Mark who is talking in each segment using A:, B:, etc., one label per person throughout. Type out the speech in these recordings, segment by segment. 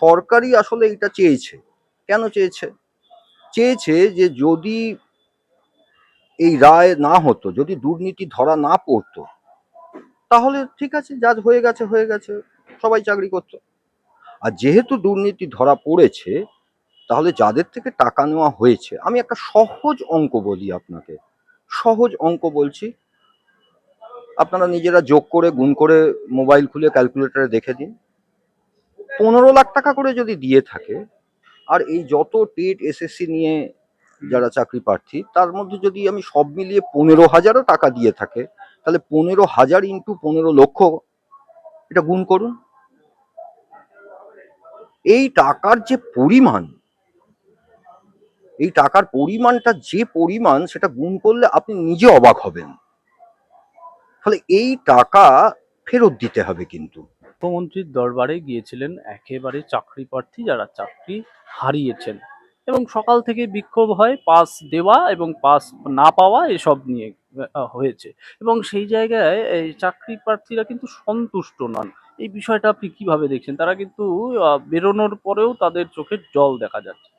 A: সরকারই আসলে এটা চেয়েছে। কেন চেয়েছে? চেয়েছে যে যদি এই রায় না হতো, যদি দুর্নীতি ধরা না পড়তো, তাহলে ঠিক আছে, যা হয়ে গেছে হয়ে গেছে, সবাই চাকরি করতো। আর যেহেতু দুর্নীতি ধরা পড়েছে, তাহলে যাদের থেকে টাকা নেওয়া হয়েছে, আমি একটা সহজ অঙ্ক বলি আপনাকে। সহজ অঙ্ক বলছি, আপনারা নিজেরা যোগ করে, গুণ করে মোবাইল খুলে ক্যালকুলেটরে দেখে দিন। পনেরো লাখ টাকা করে যদি দিয়ে থাকে, আর এই যত টেট এসএসসি নিয়ে যারা চাকরি প্রার্থী, তার মধ্যে যদি আমি সব মিলিয়ে পনেরো হাজারও টাকা দিয়ে থাকে, তাহলে পনেরো হাজার ইন্টু পনেরো লক্ষ, এটা গুণ করুন। এই টাকার যে পরিমাণ, এই টাকার পরিমাণটা যে পরিমাণ, সেটা গুণ করলে আপনি নিজে অবাক হবেন। ফলে এই টাকা ফেরত দিতে হবে কিন্তু।
B: মুখ্যমন্ত্রীর দরবারে গিয়েছিলেন একেবারে চাকরি প্রার্থী যারা চাকরি হারিয়েছেন এবং সকাল থেকে বিক্ষোভ হয়, পাস দেওয়া এবং পাস না পাওয়া এসব নিয়ে হয়েছে। এবং সেই জায়গায় এই চাকরি প্রার্থীরা কিন্তু সন্তুষ্ট নন। এই বিষয়টা আপনি কীভাবে দেখছেন? তারা কিন্তু বেরোনোর পরেও তাদের চোখের জল দেখা যাচ্ছে।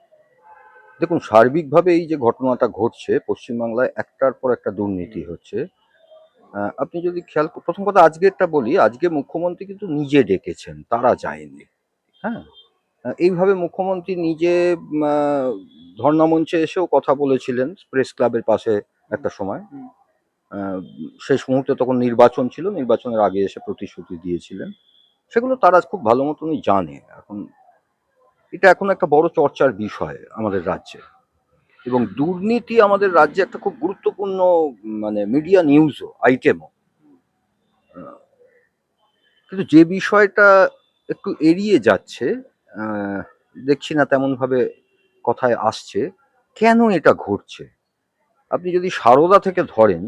A: দেখুন, সার্বিকভাবে এই যে ঘটনাটা ঘটছে, পশ্চিমবাংলায় একটার পর একটা দুর্নীতি হচ্ছে। আপনি যদি খেয়াল প্রথম কথা আজকেরটা বলি আজকে মুখ্যমন্ত্রী কিন্তু নিজে ডেকেছেন তারা যায়নি হ্যাঁ? এইভাবে মুখ্যমন্ত্রী নিজে উম, আহ, ধর্ণা মঞ্চে এসেও কথা বলেছিলেন প্রেস ক্লাবের পাশে একটা সময়। শেষ মুহূর্তে তখন নির্বাচন ছিল নির্বাচনের আগে এসে প্রতিশ্রুতি দিয়েছিলেন। সেগুলো তারা খুব ভালো মতনই জানে। এখন এটা এখন একটা বড় চর্চার বিষয় আমাদের রাজ্যে। এবং দুর্নীতি আমাদের রাজ্যে একটা খুব গুরুত্বপূর্ণ মানে মিডিয়া নিউজও আইটেমও কিন্তু যে বিষয়টা একটু এড়িয়ে যাচ্ছে দেখছি না তেমনভাবে কথায় আসছে কেন এটা ঘটছে? আপনি যদি সারদা থেকে ধরেন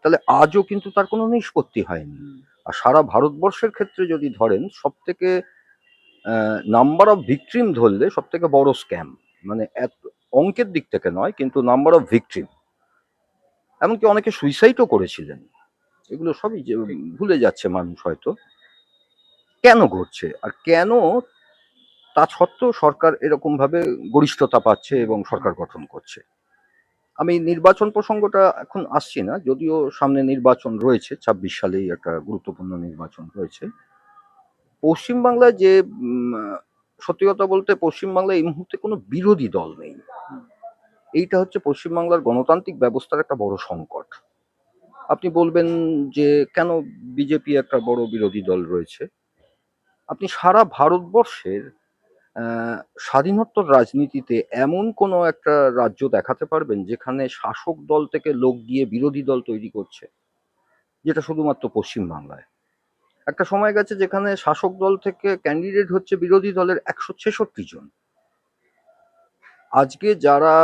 A: তাহলে আজও কিন্তু তার কোনো নিষ্পত্তি হয়নি। আর সারা ভারতবর্ষের ক্ষেত্রে যদি ধরেন সব থেকে নাম্বার অফ ভিকট্রিম ধরলে সব থেকে বড় স্ক্যাম মানে অঙ্কের দিক থেকে নয়, কিন্তু নাম্বার অফ ভিকট্রিম এমনকি অনেকে সুইসাইডও করেছিলেন। এগুলো সবই যে, ভুলে যাচ্ছে মানুষ হয়তো। কেন ঘটছে? আর কেন তা সত্ত্বেও সরকার এরকম ভাবে গরিষ্ঠতা পাচ্ছে এবং সরকার গঠন করছে? আমি নির্বাচন প্রসঙ্গটা এখন আসছি না, যদিও সামনে নির্বাচন রয়েছে, ছাব্বিশ সালেই একটা গুরুত্বপূর্ণ নির্বাচন রয়েছে। পশ্চিমবাংলায় যে সত্যি কথা বলতে পশ্চিমবাংলায় এই মুহূর্তে কোনো বিরোধী দল নেই। এইটা হচ্ছে পশ্চিমবাংলার গণতান্ত্রিক ব্যবস্থার একটা বড় সংকট। আপনি বলবেন যে কেন বিজেপি একটা বড় বিরোধী দল রয়েছে? আপনি সারা ভারতবর্ষের স্বাধীনোত্তর রাজনীতিতে এমন কোনো একটা রাজ্য দেখাতে পারবেন যেখানে শাসক দল থেকে লোক গিয়ে বিরোধী দল তৈরি করছে, যেটা শুধুমাত্র পশ্চিমবাংলায়? একটা সময় গেছে যেখানে শাসক দল থেকে ক্যান্ডিডেট হচ্ছে বিরোধী দলের একশো ছেষট্টি জন। আজকে যারা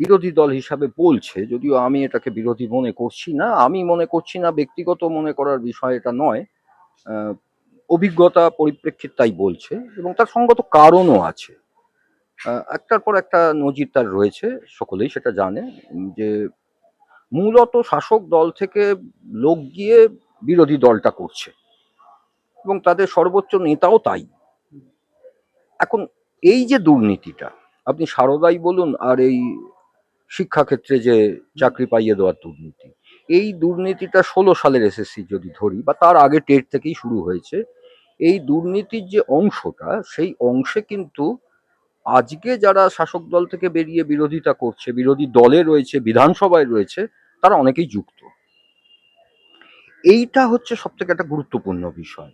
A: বিরোধী দল হিসাবে বলছে, যদিও আমি এটাকে বিরোধী মনে করছি না, আমি মনে করছি না, ব্যক্তিগত মনে করার বিষয় এটা নয় অভিজ্ঞতা পরিপ্রেক্ষিত তাই বলছে এবং তার সঙ্গত কারণও আছে। একটার পর একটা নজির তার রয়েছে, সকলেই সেটা জানে, যে মূলত শাসক দল থেকে লোক গিয়ে বিরোধী দলটা করছে এবং তাদের সর্বোচ্চ নেতাও তাই। এখন এই যে দুর্নীতিটা আপনি সারদাই বলুন আর এই শিক্ষাক্ষেত্রে যে চাকরি পাইয়ে দেওয়ার দুর্নীতি। এই দুর্নীতিটা ষোলো সালের এসএসসি যদি ধরি বা তার আগে টেট থেকেই শুরু হয়েছে, এই দুর্নীতির যে অংশটা, সেই অংশে কিন্তু আজকে যারা শাসক দল থেকে বেরিয়ে বিরোধিতা করছে, বিরোধী দলে রয়েছে, বিধানসভায় রয়েছে, তারা অনেকেই যুক্ত। এইটা হচ্ছে সব থেকে একটা গুরুত্বপূর্ণ বিষয়।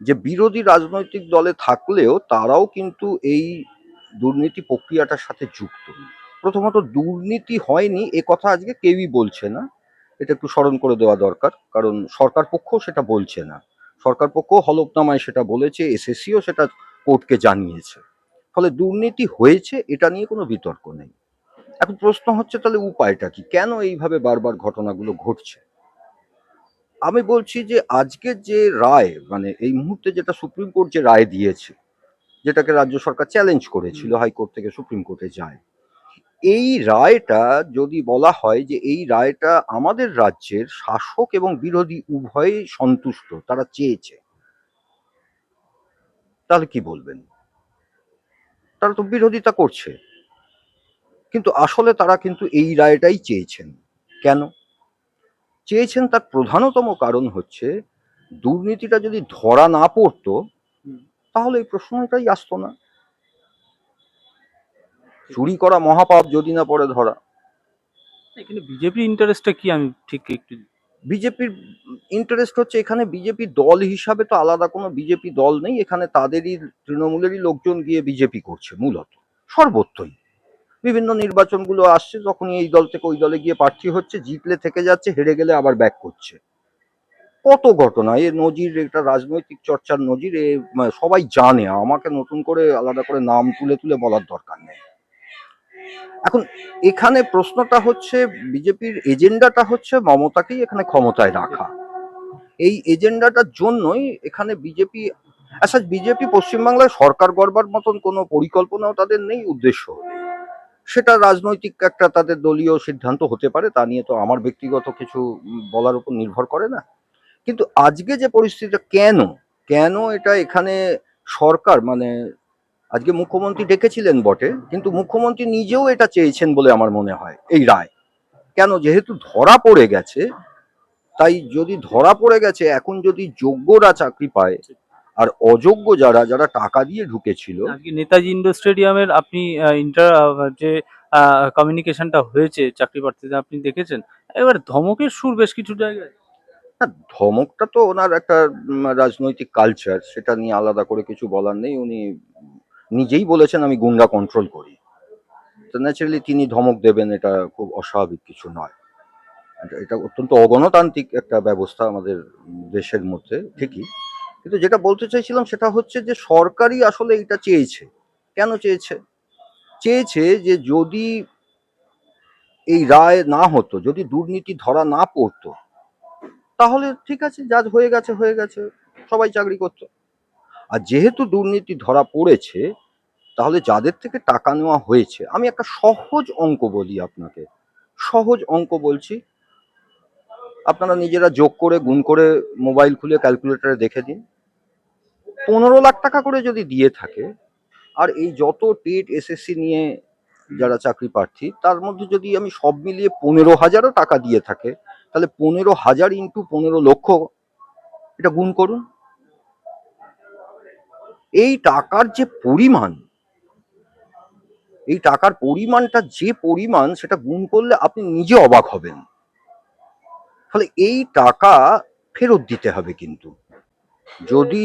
A: যে বিরোধী রাজনৈতিক দলে থাকলেও তারাও কিন্তু এই দুর্নীতি প্রক্রিয়াটার সাথে যুক্ত। প্রথমত দুর্নীতি হয়নি, এ কথা আজকে কেউই বলছে না। এটা একটু স্মরণ করে দেওয়া দরকার, কারণ সরকার পক্ষ সেটা বলছে না। সরকার পক্ষ হলফনামায় সেটা বলেছে, এসএসসিও সেটা কোর্টকে জানিয়েছে। ফলে দুর্নীতি হয়েছে, এটা নিয়ে কোনো বিতর্ক নেই। এখন প্রশ্ন হচ্ছে, তাহলে উপায়টা কি? কেন এইভাবে বারবার ঘটনাগুলো ঘটছে? আমি বলছি যে আজকের যে রায় মানে এই মুহূর্তে যেটা সুপ্রিম কোর্ট যে রায় দিয়েছে যেটাকে রাজ্য সরকার চ্যালেঞ্জ করেছিল হাইকোর্ট থেকে সুপ্রিম কোর্টে যায়। এই রায়টা যদি বলা হয় যে এই রায়টা আমাদের রাজ্যের শাসক এবং বিরোধী উভয়ই সন্তুষ্ট তারা চেয়েছে তাহলে কি বলবেন? তারা তো বিরোধিতা করছে। কিন্তু আসলে তারা কিন্তু এই রায়টাই চেয়েছেন। কেন? চেয়েছেন তার প্রধানতম কারণ হচ্ছে দুর্নীতিটা যদি ধরা না পড়তো। তাহলে এই প্রশ্নটাই আসতো না। চুরি করা মহাপাপ যদি না পড়ে ধরা।
B: এখানে বিজেপির ইন্টারেস্টটা কি আমি ঠিক একটু
A: বিজেপির ইন্টারেস্ট হচ্ছে এখানে বিজেপি দল হিসাবে তো আলাদা কোনো বিজেপি দল নেই। এখানে তাদেরই তৃণমূলেরই লোকজন গিয়ে বিজেপি করছে মূলত সর্বত্রই। বিভিন্ন নির্বাচনগুলো আসছে যখনই এই দল থেকে ওই দলে গিয়ে প্রার্থী হচ্ছে জিতলে থেকে যাচ্ছে হেরে গেলে আবার ব্যাক করছে। কত ঘটনা? এ নজির এটা রাজনৈতিক চর্চার নজির, এ সবাই জানে। আমাকে নতুন করে আলাদা করে নাম তুলে তুলে বলার দরকার নেই। এখন এখানে প্রশ্নটা হচ্ছে, বিজেপির এজেন্ডাটা হচ্ছে মমতাকেই এখানে ক্ষমতায় রাখা। এই এজেন্ডাটার জন্যই এখানে বিজেপি আচ্ছা বিজেপি পশ্চিমবাংলায় সরকার গড়বার মতন কোনো পরিকল্পনাও তাদের নেই উদ্দেশ্য সেটা রাজনৈতিক একটা তাদের দলীয় সিদ্ধান্ত হতে পারে, তা নিয়ে তো আমার ব্যক্তিগত কিছু বলার উপর নির্ভর করে না। কিন্তু আজকে যে পরিস্থিতিটা, কেন? কেন এটা এখানে সরকার মানে আজকে মুখ্যমন্ত্রী ডেকেছিলেন বটে, কিন্তু মুখ্যমন্ত্রী নিজেও এটা চেয়েছেন বলে আমার মনে হয়, এই রায়। কেন? যেহেতু ধরা পড়ে গেছে, তাই যদি ধরা পড়ে গেছে, এখন যদি যোগ্যরা চাকরি পায়, আর অযোগ্য যারা যারা টাকা দিয়ে ঢুকেছিল
B: নেতাজি ইন্ডোর স্টেডিয়ামের আপনি ইন্টার যে কমিউনিকেশনটা হয়েছে চাকরি প্রার্থীদের, আপনি দেখেছেন? এবার ধমকের সুর বেশ কিছু জায়গায়।
A: ধমকটা তো ওনার একটা রাজনৈতিক কালচার সেটা নিয়ে আলাদা করে কিছু বলার নেই। উনি নিজেই বলেছেন, আমি গুন্ডা কন্ট্রোল করি। তো ন্যাচারালি তিনি ধমক দেবেন, এটা খুব অস্বাভাবিক কিছু নয়। এটা- এটা অত্যন্ত অগণতান্ত্রিক একটা ব্যবস্থা আমাদের দেশের মধ্যে, ঠিকই। কিন্তু যেটা বলতে চাইছিলাম, সেটা হচ্ছে যে সরকারই আসলে এটা চেয়েছে। কেন চেয়েছে? চেয়েছে যে যদি এই রায় না হতো, যদি দুর্নীতি ধরা না পড়তো তাহলে ঠিক আছে, যা হয়ে গেছে হয়ে গেছে, সবাই চাকরি করতো। আর যেহেতু দুর্নীতি ধরা পড়েছে, তাহলে যাদের থেকে টাকা নেওয়া হয়েছে, আমি একটা সহজ অঙ্ক বলি আপনাকে। সহজ অঙ্ক বলছি, আপনারা নিজেরা যোগ করে, গুণ করে মোবাইল খুলে ক্যালকুলেটরে দেখে দিন। পনেরো লাখ টাকা করে যদি দিয়ে থাকে, আর এই যত টেট, এসএসসি নিয়ে যারা চাকরি প্রার্থী, তার মধ্যে যদি আমি সব মিলিয়ে পনেরো হাজারও টাকা দিয়ে থাকে তাহলে পনেরো হাজার ইন্টু পনেরো লক্ষ, এটা গুণ করুন। এই টাকার যে পরিমাণ, এই টাকার পরিমাণটা যে পরিমাণ, সেটা গুণ করলে আপনি নিজে অবাক হবেন। ফলে এই টাকা ফেরত দিতে হবে কিন্তু। যদি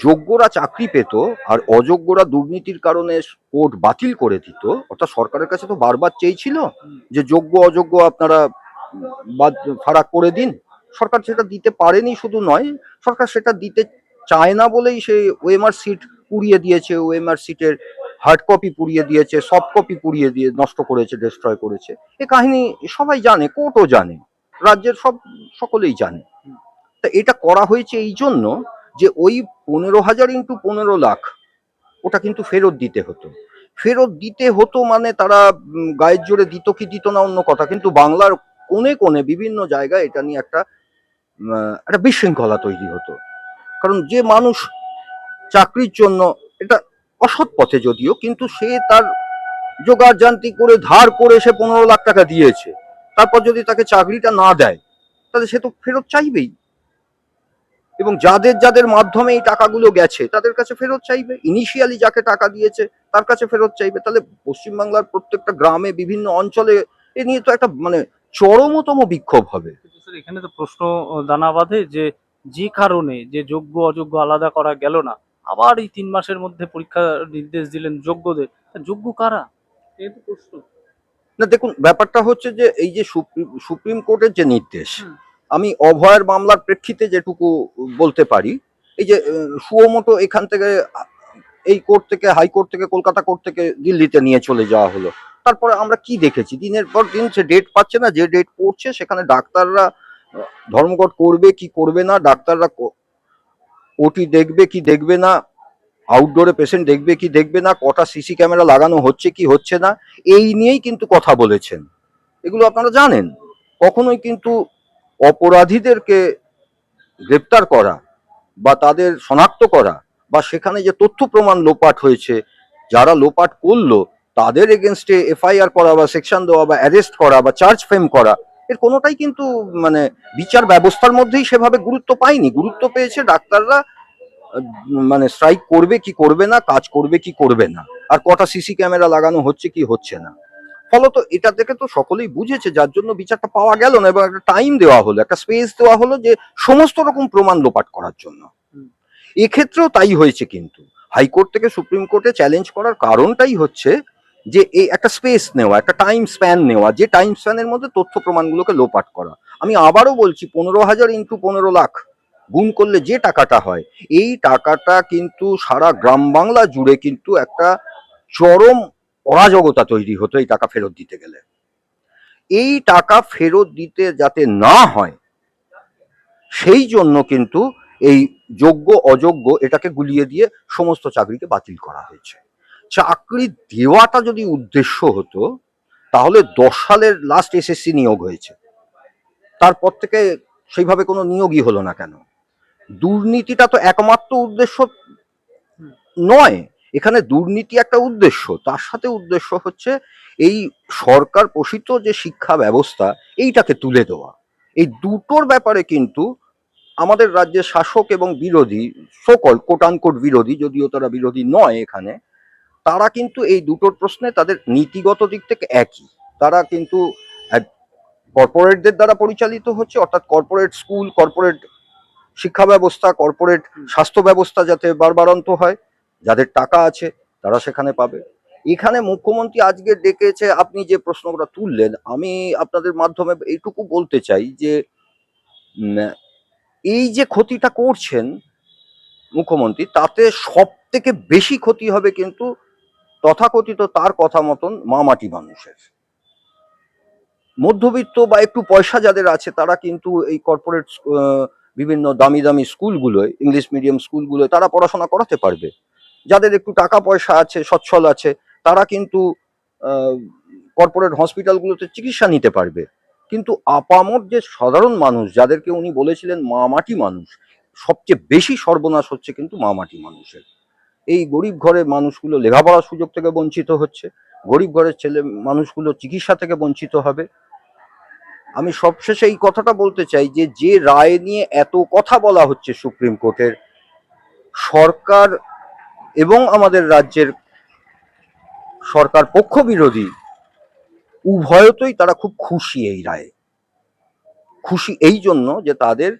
A: যোগ্যরা চাকরি পেত আর অযোগ্যরা দুর্নীতির কারণে কোর্ট বাতিল করে দিত, অর্থাৎ সরকারের কাছে তো বারবার চেয়েছিল যে যোগ্য অযোগ্য আপনারা ফারাক করে দিন। সরকার সেটা দিতে পারেনি শুধু নয়, সরকার সেটা দিতে চায় না বলেই সেই ওএমআর সিট পুড়িয়ে দিয়েছে ওএমআর সিটের হার্ড কপি পুড়িয়ে দিয়েছে সফট কপি পুড়িয়ে দিয়ে নষ্ট করেছে ডিস্ট্রয় করেছে। এ কাহিনী সবাই জানে কোর্টও জানে, রাজ্যের সব, সকলেই জানে। তা এটা করা হয়েছে এই জন্য যে ওই পনেরো হাজার ইন্টু পনেরো লাখ ওটা কিন্তু ফেরত দিতে হতো। ফেরত দিতে হতো মানে তারা গায়ের জোরে দিত কি দিত না অন্য কথা, কিন্তু বাংলার কোণে কোণে বিভিন্ন জায়গায় এটা নিয়ে একটা একটা বিশৃঙ্খলা তৈরি হতো। কারণ যে মানুষ চাকরির জন্য, এটা অসৎ পথে যদিও, কিন্তু সে তার জোগাড় করে, ধার করে সে পনেরো লাখ টাকা দিয়েছে। তারপর যদি তাকে চাকরিটা না দেয়, তাহলে সে তো ফেরত চাইবেই। এবং যাদের যাদের মাধ্যমে এই টাকাগুলো গেছে, তাদের কাছে ফেরত চাইবে। ইনিশিয়ালি যাকে টাকা দিয়েছে, তার কাছে ফেরত চাইবে। তাহলে পশ্চিমবাংলার প্রত্যেকটা গ্রামে, বিভিন্ন অঞ্চলে, এ নিয়ে তো একটা মানে চরমতম বিক্ষোভ হবে।
B: এখানে তো প্রশ্ন দানা বাঁধে যে যে কারণে যে যোগ্য অযোগ্য আলাদা করা গেল না আবার এই তিন মাসের মধ্যে পরীক্ষা নির্দেশ দিলেন যোগ্যদের। যোগ্য কারা? এই তো প্রশ্ন।
A: না দেখুন ব্যাপারটা হচ্ছে যে এই যে সুপ্রিম কোর্টের যে নির্দেশ আমি অভয়ের মামলার প্রেক্ষিতে যেটুকু বলতে পারি এই যে আহ, এখান থেকে এই কোর্ট থেকে হাইকোর্ট থেকে কলকাতা কোর্ট থেকে দিল্লিতে নিয়ে চলে যাওয়া হলো। তারপরে আমরা কি দেখেছি? দিনের পর দিন সে ডেট পাচ্ছে না, যে ডেট পড়ছে সেখানে ডাক্তাররা, ধর্মঘট করবে কি করবে না, ডাক্তাররা ওটি দেখবে কি দেখবে না আউটডোরে পেশেন্ট দেখবে কি দেখবে না, কটা সিসি ক্যামেরা লাগানো হচ্ছে কি হচ্ছে না, এই নিয়েই কিন্তু কথা বলেছেন। এগুলো আপনারা জানেন। কখনোই কিন্তু অপরাধীদেরকে গ্রেপ্তার করা বা তাদের শনাক্ত করা বা সেখানে যে তথ্য প্রমাণ লোপাট হয়েছে, যারা লোপাট করল তাদের এগেনস্টে এফআইআর করা বা সেকশন দেওয়া বা অ্যারেস্ট করা বা চার্জ ফ্রেম করা, এর কোনোটাই কিন্তু মানে বিচার ব্যবস্থার মধ্যেই সেভাবে গুরুত্ব পায়নি। গুরুত্ব পেয়েছে ডাক্তাররা মানে স্ট্রাইক করবে কি করবে না, কাজ করবে কি করবে না, আর কটা সিসি ক্যামেরা লাগানো হচ্ছে কি হচ্ছে না। ফলত এটা থেকে তো সকলেই বুঝেছে, যার জন্য বিচারটা পাওয়া গেল না এবং একটা টাইম দেওয়া হলো, একটা স্পেস দেওয়া হলো যে সমস্ত রকম প্রমাণ লোপাট করার জন্য। এক্ষেত্রেও তাই হয়েছে কিন্তু। হাইকোর্ট থেকে সুপ্রিম কোর্টে চ্যালেঞ্জ করার কারণটাই হচ্ছে যে এই একটা স্পেস নেওয়া, একটা টাইম স্প্যান নেওয়া, যে টাইম স্প্যানের মধ্যে তথ্য প্রমাণগুলোকে লোপাট করা। আমি আবারও বলছি, পনেরো হাজার ইন্টু পনেরো লাখ গুণ করলে যে টাকাটা হয়, এই টাকাটা কিন্তু সারা গ্রাম বাংলা জুড়ে কিন্তু একটা চরম অরাজকতা তৈরি হতো এই টাকা ফেরত দিতে গেলে। এই টাকা ফেরত দিতে যাতে না হয়, সেই জন্য কিন্তু এই যোগ্য, অযোগ্য এটাকে গুলিয়ে দিয়ে সমস্ত চাকরিকে বাতিল করা হয়েছে। চাকরি দেওয়াটা যদি উদ্দেশ্য হতো, তাহলে দশ সালের লাস্ট এসএসসি নিয়োগ হয়েছে। তারপর থেকে সেইভাবে কোনো নিয়োগই হলো না কেন? দুর্নীতিটা তো একমাত্র উদ্দেশ্য নয়, এখানে দুর্নীতি একটা উদ্দেশ্য। তার সাথে উদ্দেশ্য হচ্ছে এই সরকার পোষিত যে শিক্ষা ব্যবস্থা, এইটাকে তুলে দেওয়া। এই দুটোর ব্যাপারে কিন্তু আমাদের রাজ্যের শাসক এবং বিরোধী সকল কোটানকোট বিরোধী, যদিও তারা বিরোধী নয় এখানে তারা কিন্তু এই দুটোর প্রশ্নে তাদের নীতিগত দিক থেকে একই। তারা কিন্তু কর্পোরেটদের দ্বারা পরিচালিত হচ্ছে, অর্থাৎ কর্পোরেট স্কুল কর্পোরেট শিক্ষা ব্যবস্থা কর্পোরেট স্বাস্থ্য ব্যবস্থা যাতে বারবারন্ত হয়, যাদের টাকা আছে, তারা সেখানে পাবে। এখানে মুখ্যমন্ত্রী আজকে ডেকেছে, আপনি যে প্রশ্নটা তুললেন, আমি আপনাদের মাধ্যমে এইটুকু বলতে চাই যে এই যে ক্ষতিটা করছেন মুখ্যমন্ত্রী, তাতে সব থেকে বেশি ক্ষতি হবে কিন্তু তথাকথিত তার কথা মতন মামাটি মানুষের। মধ্যবিত্ত বা একটু পয়সা যাদের আছে, তারা কিন্তু এই কর্পোরেট বিভিন্ন দামি দামি স্কুলগুলোয় ইংলিশ মিডিয়াম স্কুলগুলোয় তারা পড়াশোনা করাতে পারবে। যাদের একটু টাকা পয়সা আছে, সচ্ছল আছে, তারা কিন্তু কর্পোরেট হসপিটালগুলোতে চিকিৎসা নিতে পারবে। কিন্তু আপামর যে সাধারণ মানুষ, যাদেরকে উনি বলেছিলেন মামাটি মানুষ, সবচেয়ে বেশি সর্বনাশ হচ্ছে কিন্তু মামাটি মানুষের। এই গরিব ঘরের মানুষগুলো লেখাপড়ার সুযোগ থেকে বঞ্চিত হচ্ছে। গরিব ঘরের ছেলে মানুষগুলো চিকিৎসা থেকে বঞ্চিত হবে। আমি সবশেষে এই কথাটা বলতে চাই যে যে রায় নিয়ে এত কথা বলা হচ্ছে সুপ্রিম কোর্টের, সরকার এবং আমাদের রাজ্যের সরকার পক্ষ বিরোধী উভয়তই তারা খুব খুশি এই রায়ে। খুশি এই জন্য যে তাদের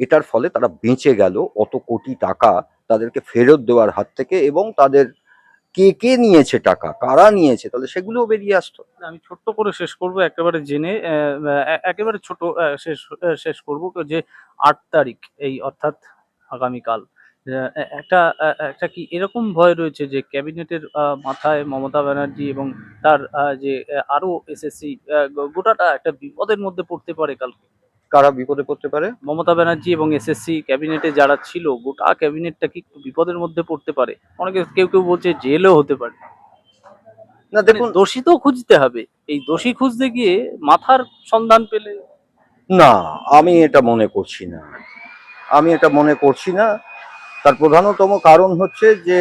A: এটার ফলে তারা বেঁচে গেল, অত কোটি টাকা তাদেরকে ফেরত দেওয়ার হাত থেকে এবং তাদের কে কে নিয়েছে টাকা কারা নিয়েছে তাহলে সেগুলোও বেরিয়ে আসতো।
B: আমি ছোট্ট করে শেষ করব একেবারে জেনে একেবারে ছোট শেষ শেষ করব যে আট তারিখ এই অর্থাৎ আগামীকাল। একটা একটা কি এরকম ভয় রয়েছে যে ক্যাবিনেটের মাথায় মমতা ব্যানার্জি এবং তার যে আহ, আরও এসএসসি গোটাটা একটা বিপদের মধ্যে পড়তে পারে কালকে।
A: কারা বিপদে পড়তে পারে?
B: মমতা ব্যানার্জি এবং এসএসসি ক্যাবিনেটে যারা ছিল গোটা ক্যাবিনেটটা কি একটু বিপদের মধ্যে পড়তে পারে? অনেকে কেউ কেউ বলছে জেলও হতে পারে।
A: না
B: দেখুন
A: দেখুন
B: দোষী তো খুঁজতে হবে। এই দোষী খুঁজতে গিয়ে মাথার সন্ধান পেলে
A: না আমি এটা মনে করছি না। আমি এটা মনে করছি না। তার প্রধানতম কারণ হচ্ছে যে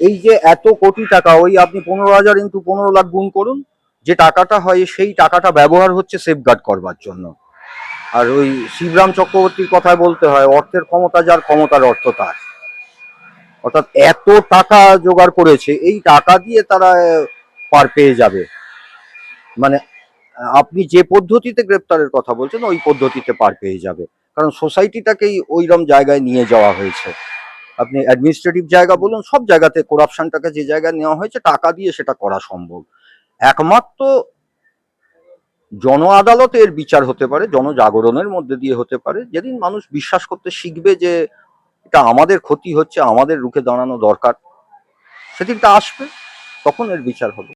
A: এই যে এত কোটি টাকা ওই আপনি পনেরো হাজার ইন্টু পনেরো লাখ গুণ করুন যে টাকাটা হয়, সেই টাকাটা ব্যবহার হচ্ছে সেফগার্ড করবার জন্য। আর ওই শিবরাম চক্রবর্তীর কথায় বলতে হয়, অর্থের ক্ষমতা যার, ক্ষমতার অর্থ তার। অর্থাৎ এত টাকা জোগাড় করেছে, এই টাকা দিয়ে তারা পার পেয়ে যাবে। মানে আপনি যে পদ্ধতিতে গ্রেপ্তারের কথা বলছেন, ওই পদ্ধতিতে পার পেয়ে যাবে। কারণ সোসাইটিটাকেই ওইরকম জায়গায় নিয়ে যাওয়া হয়েছে। আপনি অ্যাডমিনিস্ট্রেটিভ জায়গা বলুন, সব জায়গাতে করাপশনটাকে যে জায়গায় নেওয়া হয়েছে, টাকা দিয়ে সেটা করা সম্ভব। একমাত্র জন আদালতের বিচার হতে পারে, জনজাগরণের মধ্যে দিয়ে হতে পারে। যেদিন মানুষ বিশ্বাস করতে শিখবে যে এটা আমাদের ক্ষতি হচ্ছে, আমাদের রুখে দাঁড়ানো দরকার, সেদিনটা আসবে, তখন এর বিচার হবে।